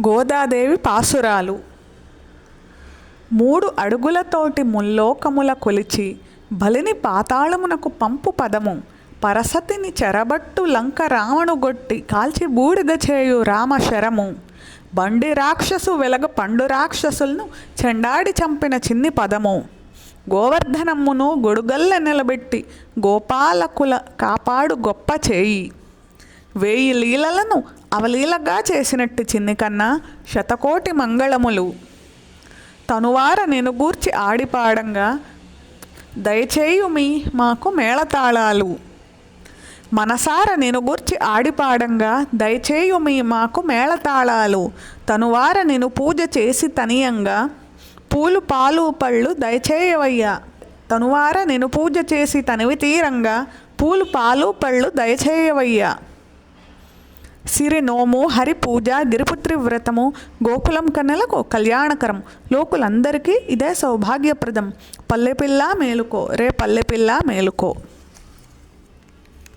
గోదాదేవి పాసురాలు. మూడు అడుగులతోటి ముల్లోకముల కొలిచి బలిని పాతాళమునకు పంపు పదము. పరసతిని చెరబట్టు లంక రావణుగొట్టి కాల్చి బూడిద చేయు రామశరము. బండి రాక్షసు వెలగ పండు రాక్షసులను చెండాడి చంపిన చిన్ని పదము. గోవర్ధనమ్మును గొడుగల్ల నిలబెట్టి గోపాలకుల కాపాడు గొప్ప చేయి. వేయి లీలలను అవలీలగా చేసినట్టు చిన్ని కన్నా శతకోటి మంగళములు. తనువార నేను గూర్చి ఆడిపాడంగా దయచేయుమి మాకు మేళతాళాలు. మనసార నేను గూర్చి ఆడిపాడంగా దయచేయుమి మాకు మేళతాళాలు. తనువార నేను పూజ చేసి తనియంగా పూలు పాలు పళ్ళు దయచేయవయ్యా. తనువార నేను పూజ చేసి తనివి తీరంగా పూలు పాలు పళ్ళు దయచేయవయ్యా. సిరినోము హరిపూజ హరి పూజ గిరిపుత్రి వ్రతము గోకులం కన్నెలకు కళ్యాణకరం. లోకులందరికీ ఇదే సౌభాగ్యప్రదం. పల్లెపిల్ల మేలుకో రే పల్లెపిల్ల మేలుకో.